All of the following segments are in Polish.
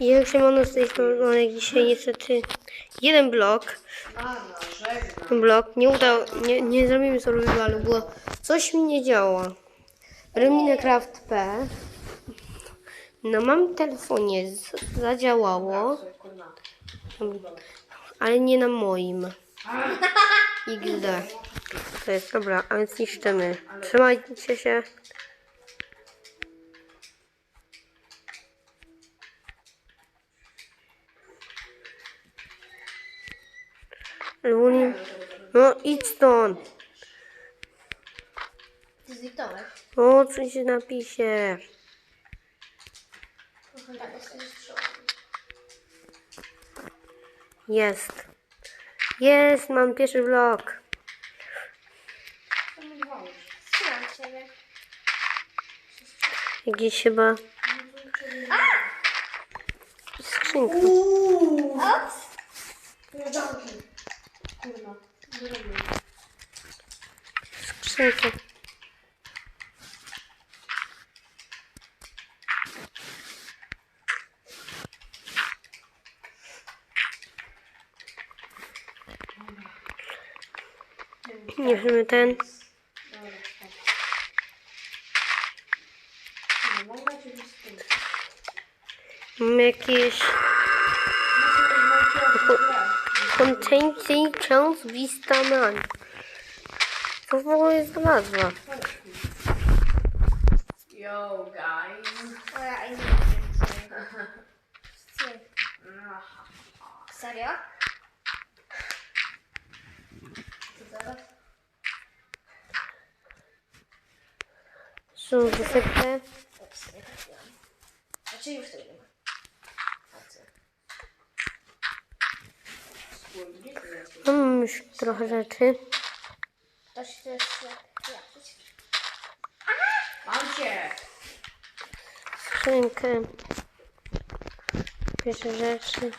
Jak się ono z tej strony dzisiaj niestety jeden blok. Blok nie udał, nie, nie zrobimy survivalu, bo coś mi nie działa. P. No mam telefonie, zadziałało, ale nie na moim. XD. To jest dobra, a więc niszczymy. Trzymajcie się. Stąd. Ty? O, co się napisze. Tak. Jest. Jest, mam pierwszy blok. Strzelam ciebie. Jakiś chyba... Skrzynka. Ops! Kurwa. Nie wiemy ten. Mamy jakieś... Contain Chance Vista Man. Co w ogóle nazwa? Yo, guys. O ja nie. Serio? Co teraz? Są wysypne. Znaczy już tego nie ma. A co? Mam już trochę rzeczy. Chce się jakiś? Mam cię. Skrzynkę. Pierwsze rzeczy.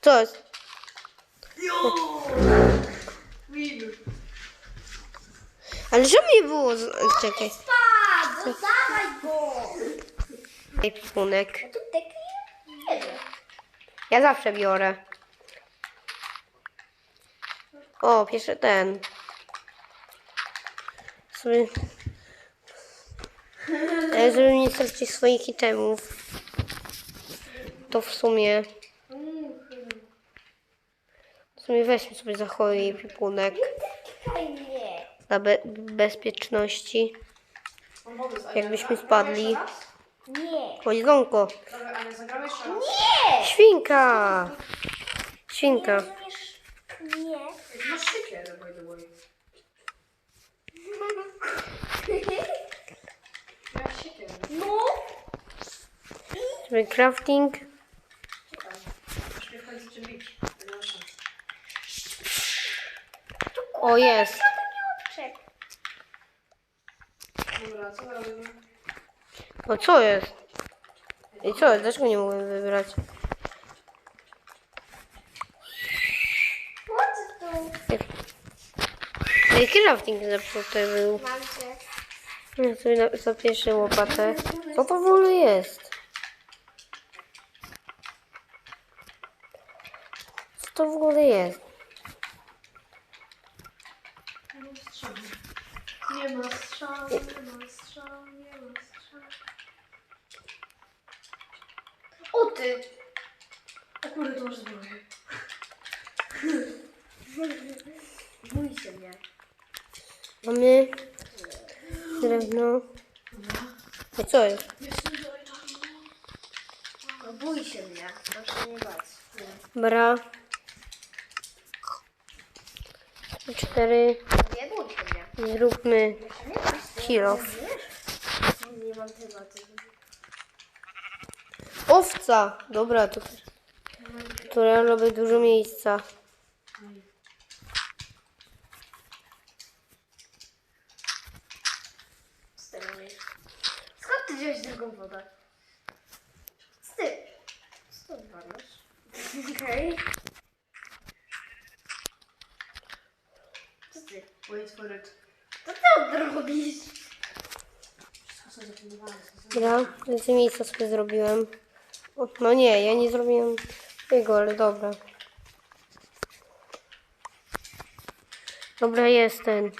Co jest? Ale że mnie było... Z... Czekaj. Spadł! Dawaj go! Ej, Pipunek. Tu taki nie wiem. Ja zawsze biorę. O, pierwszy ten. Sobie... Żeby nie stracić swoich itemów. To w sumie... W sumie weźmy sobie za chory pipunek. Dla be bezpieczności. Jakbyśmy spadli. Nie. O, jedzonko. Dobra, ale zagramy jeszcze raz. Nie! Świnka! Świnka. Nie. Masz siekierę, by the way. Siekierę. No. Sobie crafting. Czekaj. Aż mnie w końcu cię bić. Nie ma szans. O, jest. Dobra, co robimy? O, co jest? I co jest? Dlaczego nie mogłem wybrać? Chodź tu. Ej, crafting zepsuty był. Mam cię. Ja sobie zapieszę łopatę. Co to w ogóle jest? Co to w ogóle jest? Nie ma strzału, nie ma strzału, nie ma strzału. O ty. To masz zbroję. Bój się mnie. Mamy drewno. I co jest? No bój się mnie. Proszę nie bać. Bra. Cztery. Nie bój się mnie. Zróbmy kilof. Nie mam tematu. Owca! Dobra, to która robi dużo miejsca. Skąd ty wziąłeś drugą wodę? Ty. Skąd wariasz? Okej. Co pusty. Wait for it. To ty odrobisz. Dobra, więcej miejsca sobie zrobiłem. No nie, ja nie zrobiłem tego, ale dobra. Dobra, jest ten.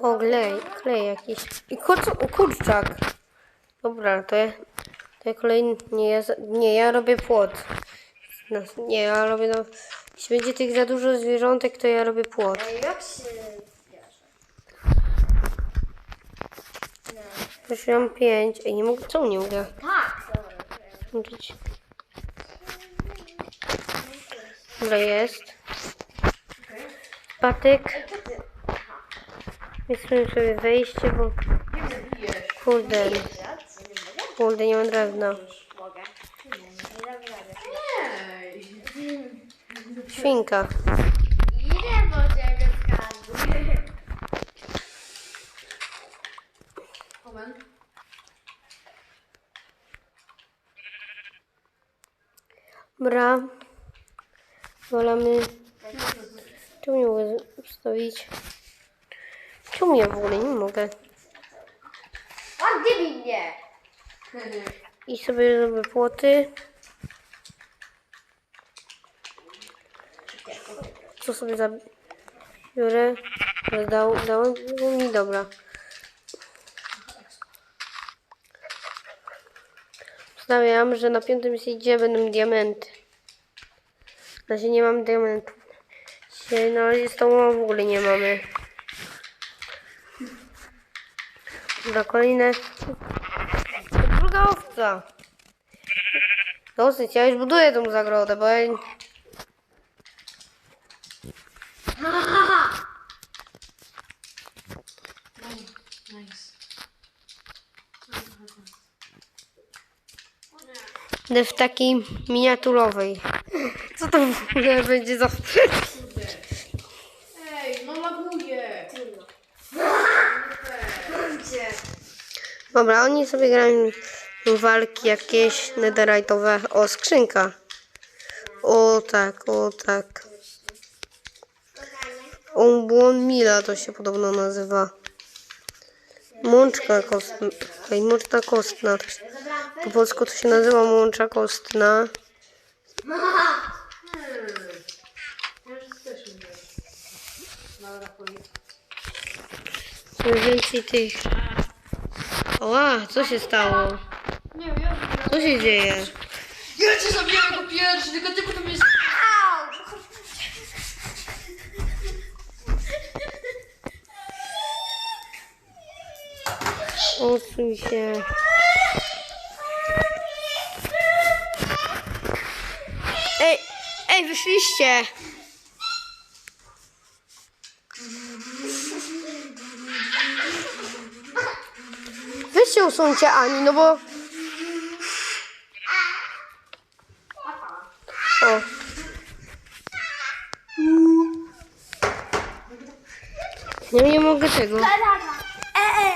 O, klej, klej jakiś. I kurcz, kurczak. Dobra, to ja, to ja kolejny, nie ja, nie, ja robię płot. No, nie, ja robię, no, jeśli będzie tych za dużo zwierzątek, to ja robię płot. Jak się Mam pięć. Ej, nie mogę, czemu nie mogę? Tak, dobra. Włączyć. Dobra, jest. Patyk. Co? Myślę sobie wejście, bo kurde, co, kurde, nie mam drewna. Świnka. Idę po ciebie skarbu. Moment. Bra. Wolamy. Czemu nie mogę wstawić? Czemu ja w ogóle nie mogę? A gdzie mnie? I sobie zrobię płoty. Co sobie zabiorę? Dał, dałem mi, dobra. Stawiam, że na piątym seedzie będą diamenty. Na razie nie mam diamentów. Dzisiaj na razie z tą w ogóle nie mamy. Dobra, kolejne. Druga owca. Dosyć, ja już buduję tą zagrodę, bo ja... W takiej miniaturowej. Co to w ogóle będzie za... Ej, no laguje. Gdzie? Dobra, oni sobie grają walki jakieś netherite'owe. O, skrzynka. O tak, o tak. Ombłon Mila to się podobno nazywa. Mączka kostna. Ej, mączna kostna. Po polsku to się nazywa mącza kostna. Coraz więcej tych... Oła, co się stało? Nie wiem, ja Co się dzieje? Ja cię zabiłem jako pierwszy, tylko ty potem jest... Odsuń się. Ej, ej, wyszliście. Się usuńcie, Ani, no bo... O. Ja nie mogę tego. E, e.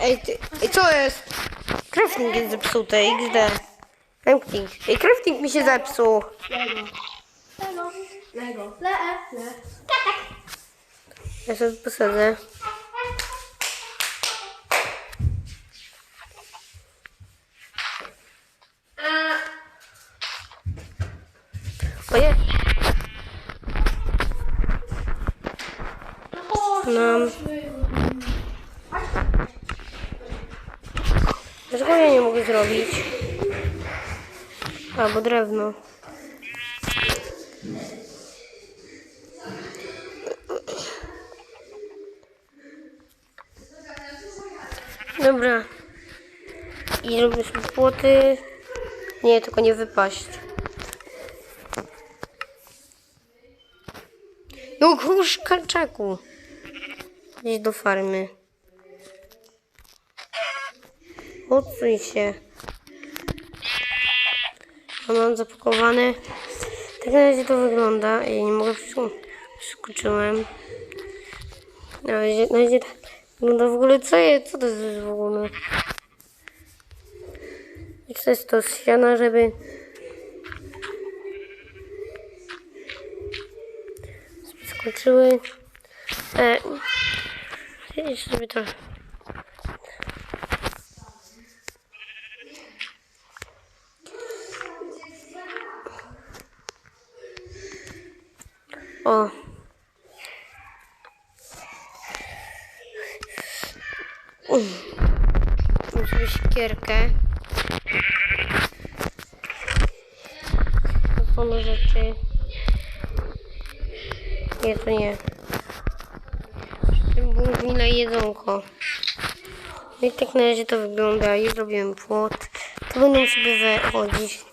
Ej, ty, ej, co jest? Crafting jest zepsuty, XD. Crafting. Ej, crafting mi się zepsuł. Lego. Lego. Le, e. Le. Ja sobie posadzę. Oje. No. Dlaczego ja nie mogę zrobić? A, bo drewno. Dobra. Robisz płoty. Nie, tylko nie wypaść. No kurz kalczaku. Idź do farmy. Odsuń się. Mam zapakowane. Tak na razie to wygląda. Ja nie mogę przeskoczyłem. Na razie, na razie tak wygląda w ogóle. Co jest? Co to jest w ogóle? i chcesz to z siana, żeby skończyły. E, jeszcze sobie to. O. Musimy siekierkę. Zapomnę rzeczy. Nie, to nie. Tym było mile jedzonko. No i tak na razie to wygląda. I zrobiłem płot. To będą sobie wychodzić.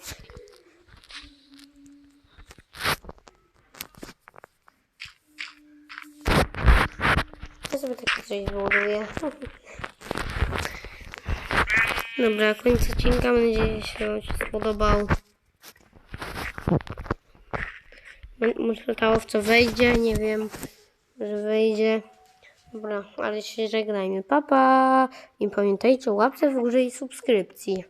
Ja sobie takie coś zbuduję. Dobra, koniec odcinka. Mam nadzieję, że się. M- Może ta owca wejdzie, nie wiem, że wejdzie. Dobra, ale się żegnajmy. Pa, pa! I pamiętajcie o łapce w górze i subskrypcji.